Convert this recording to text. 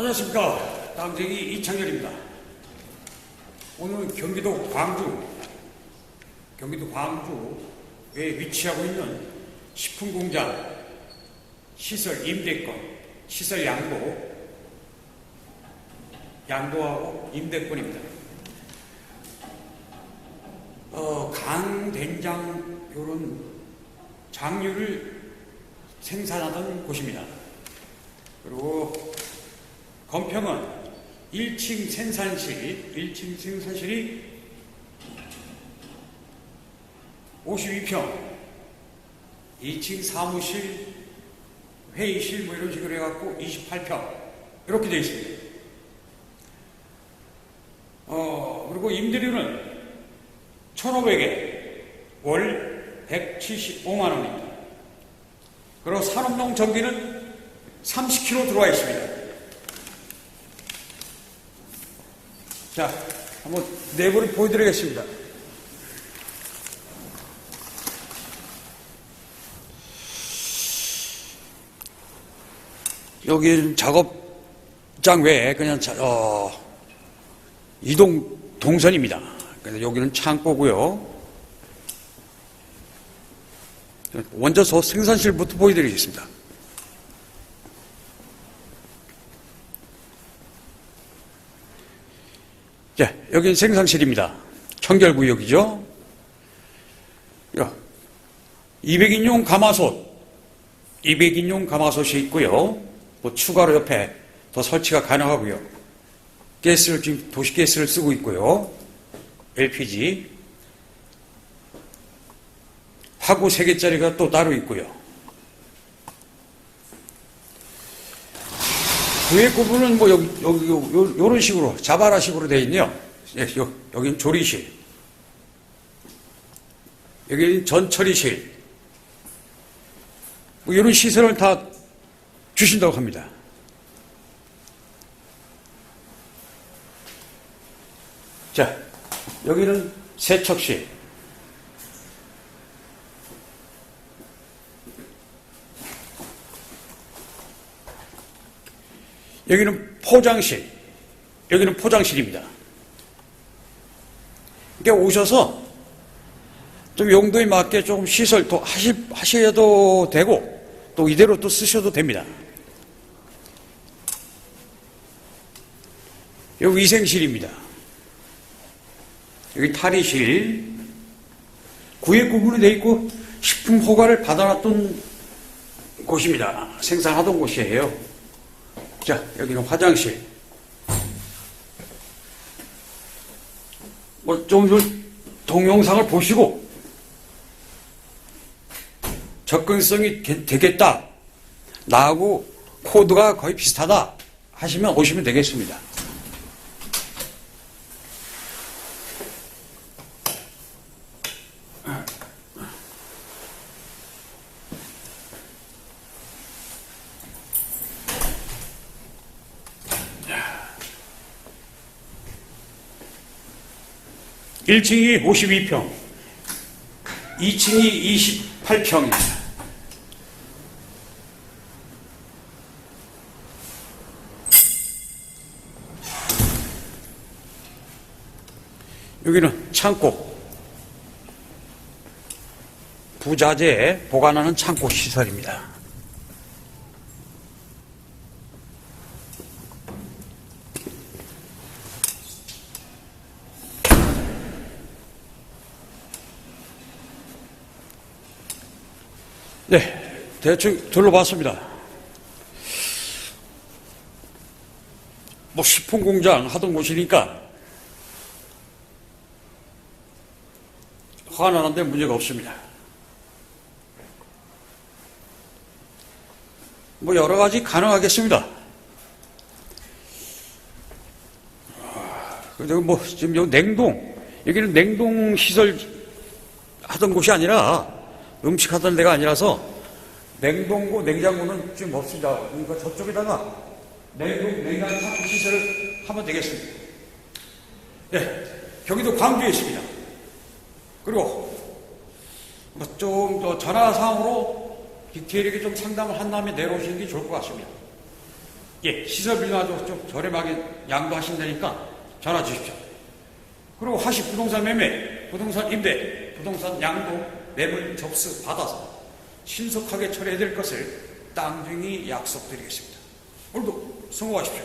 안녕하십니까. 땅쟁이 이창렬입니다. 오늘은 경기도 광주, 경기도 광주에 위치하고 있는 식품공장 시설 임대권, 시설 양도, 양도하고 임대권입니다. 어, 강, 된장, 요런 장류를 생산하던 곳입니다. 그리고 건평은 1층 생산실, 1층 생산실이 52평, 2층 사무실, 회의실 뭐 이런 식으로 해갖고 28평 이렇게 되어 있습니다. 어, 그리고 임대료는 1,500에 월 175만 원입니다. 그리고 산업용 전기는 30kg 들어와 있습니다. 자, 한번 내부를 보여드리겠습니다. 여기 작업장 외에 그냥 자- 어, 이동 동선입니다. 그래서 여기는 창고고요. 저 생산실부터 보여드리겠습니다. 자, 여기는 생산실입니다. 청결구역이죠. 200인용 가마솥, 200인용 가마솥이 있고요. 또 추가로 옆에 더 설치가 가능하고요. 가스를 지금 도시가스를 쓰고 있고요. LPG. 화구 3개짜리가 또 따로 있고요. 구획 구분은 뭐 여기, 여기, 요, 요, 요런 식으로, 자바라식으로 되어 있네요. 예, 여, 여긴 조리실. 여기는 전처리실. 뭐 이런 시설을 다 주신다고 합니다. 자, 여기는 세척실. 여기는 포장실. 여기는 포장실입니다. 그러니까 오셔서 좀 용도에 맞게 조금 시설 또 하시, 하셔도 되고 또 이대로 또 쓰셔도 됩니다. 여기 위생실입니다. 여기 탈의실. 구획 구분이 되어 있고 식품 허가를 받아놨던 곳입니다. 생산하던 곳이에요. 자, 여기는 화장실. 뭐, 좀, 좀 동영상을 보시고, 접근성이 게- 되겠다. 나하고 코드가 거의 비슷하다. 하시면 오시면 되겠습니다. 일층이 52평, 2층이 28평입니다. 여기는 창고. 부자재 보관하는 창고 시설입니다. 네, 대충 둘러봤습니다. 뭐 식품 공장 하던 곳이니까 화나는데 문제가 없습니다. 뭐 여러 가지 가능하겠습니다. 그리고 뭐 지금 여기 냉동 여기는 냉동 시설 하던 곳이 아니라 음식 하던 데가 아니라서 냉동고 냉장고는 지금 없습니다. 그러니까 저쪽에다가 냉동 냉장 창고 시설을 하면 되겠습니다. 네, 경기도 광주에 있습니다. 그리고 뭐좀더 전화상으로 디테일하게 좀 상담을 한 다음에 내려오시는 게 좋을 것 같습니다. 예, 시설 빌라도 좀 저렴하게 양도하신다니까 전화 주십시오. 그리고 하시 부동산 매매, 부동산 임대, 부동산 양도, 매물 접수 받아서 신속하게 처리해야 될 것을 땅중히 약속드리겠습니다. 오늘도 성공하십시오.